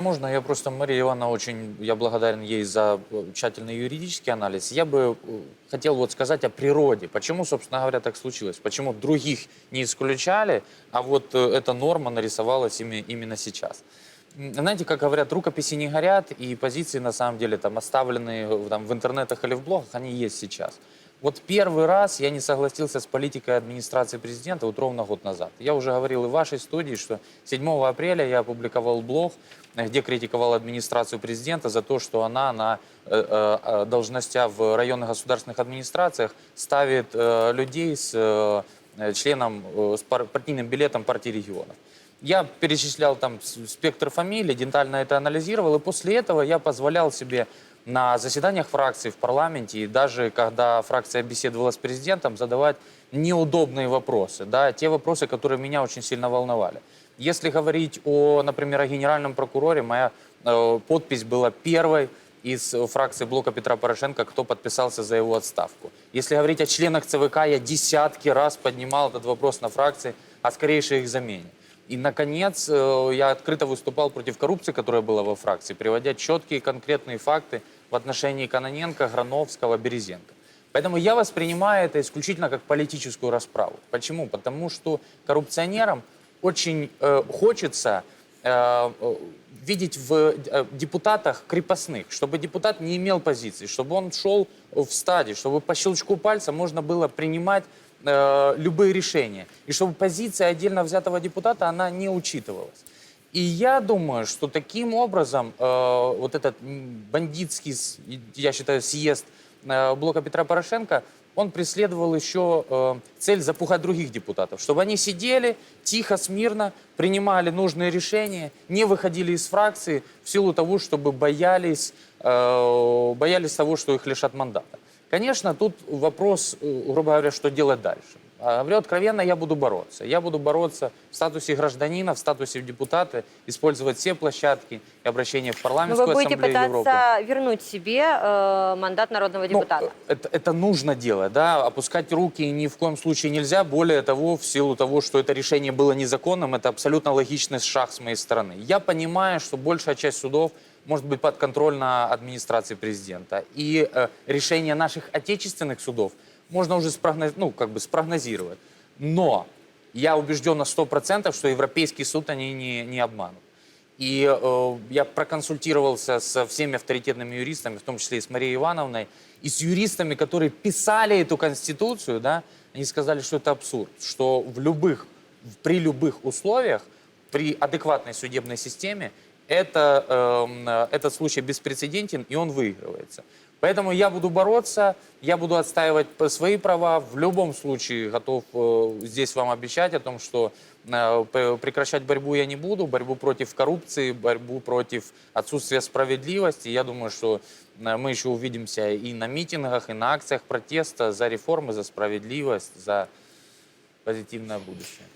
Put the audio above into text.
Можно, я просто, Мария Ивановна, очень, я благодарен ей за э, тщательный юридический анализ. Я бы э, хотел вот сказать о природе. Почему, собственно говоря, так случилось? Почему других не исключали, а вот э, эта норма нарисовалась ими- именно сейчас? Знаете, как говорят, рукописи не горят, и позиции, на самом деле, там, оставленные там, в интернетах или в блогах, они есть сейчас. Вот первый раз я не согласился с политикой администрации президента вот ровно год назад. Я уже говорил и в вашей студии, что 7 апреля я опубликовал блог, э, где критиковал администрацию президента за то, что она на э, э, э, должностях в районных государственных администрациях ставит э, людей с э, членом, э, с пар- партийным билетом партии регионов. Я перечислял там спектр фамилий, детально это анализировал, и после этого я позволял себе на заседаниях фракции в парламенте, и даже когда фракция беседовала с президентом, задавать неудобные вопросы, да, те вопросы, которые меня очень сильно волновали. Если говорить о, например, о генеральном прокуроре, моя э, подпись была первой из э, фракции блока Петра Порошенко, кто подписался за его отставку. Если говорить о членах ЦВК, я десятки раз поднимал этот вопрос на фракции о скорейшей их замене. И, наконец, э, я открыто выступал против коррупции, которая была во фракции, приводя четкие конкретные факты в отношении Каноненко, Грановского, Березенко. Поэтому я воспринимаю это исключительно как политическую расправу. Почему? Потому что коррупционерам очень э, хочется э, э, видеть в э, депутатах крепостных, чтобы депутат не имел позиции, чтобы он шел в стадии, чтобы по щелчку пальца можно было принимать э, любые решения, и чтобы позиция отдельно взятого депутата, она не учитывалась. И я думаю, что таким образом э, вот этот бандитский, я считаю, съезд э, блока Петра Порошенко, он преследовал еще э, цель запугать других депутатов, чтобы они сидели тихо, смирно, принимали нужные решения, не выходили из фракции в силу того, чтобы боялись, э, боялись того, что их лишат мандата. Конечно, тут вопрос, э, грубо говоря, что делать дальше. А, Говорю откровенно, я буду бороться. Я буду бороться в статусе гражданина, в статусе депутата, использовать все площадки и обращения в Но парламентскую Ну, вы будете ассамблею Европы. пытаться вернуть себе э, мандат народного Ну, депутата. э, это, это нужно делать, да, опускать руки ни в коем случае нельзя. Более того, в силу того, что это решение было незаконным, это абсолютно логичный шаг с моей стороны. Я понимаю, что большая часть судов может быть подконтрольна администрации президента. И э, решение наших отечественных судов можно уже спрогноз- ну, как бы спрогнозировать. Но я убежден на 100%, что Европейский суд они не, не обманут. И э, я проконсультировался со всеми авторитетными юристами, в том числе и с Марией Ивановной, и с юристами, которые писали эту конституцию, да, они сказали, что это абсурд, что в любых, при любых условиях, при адекватной судебной системе, это, эм, этот случай беспрецедентен, и он выигрывается. Поэтому я буду бороться, я буду отстаивать свои права. В любом случае готов э, здесь вам обещать о том, что э, прекращать борьбу я не буду, борьбу против коррупции, борьбу против отсутствия справедливости. Я думаю, что э, мы еще увидимся и на митингах, и на акциях протеста за реформы, за справедливость, за позитивное будущее.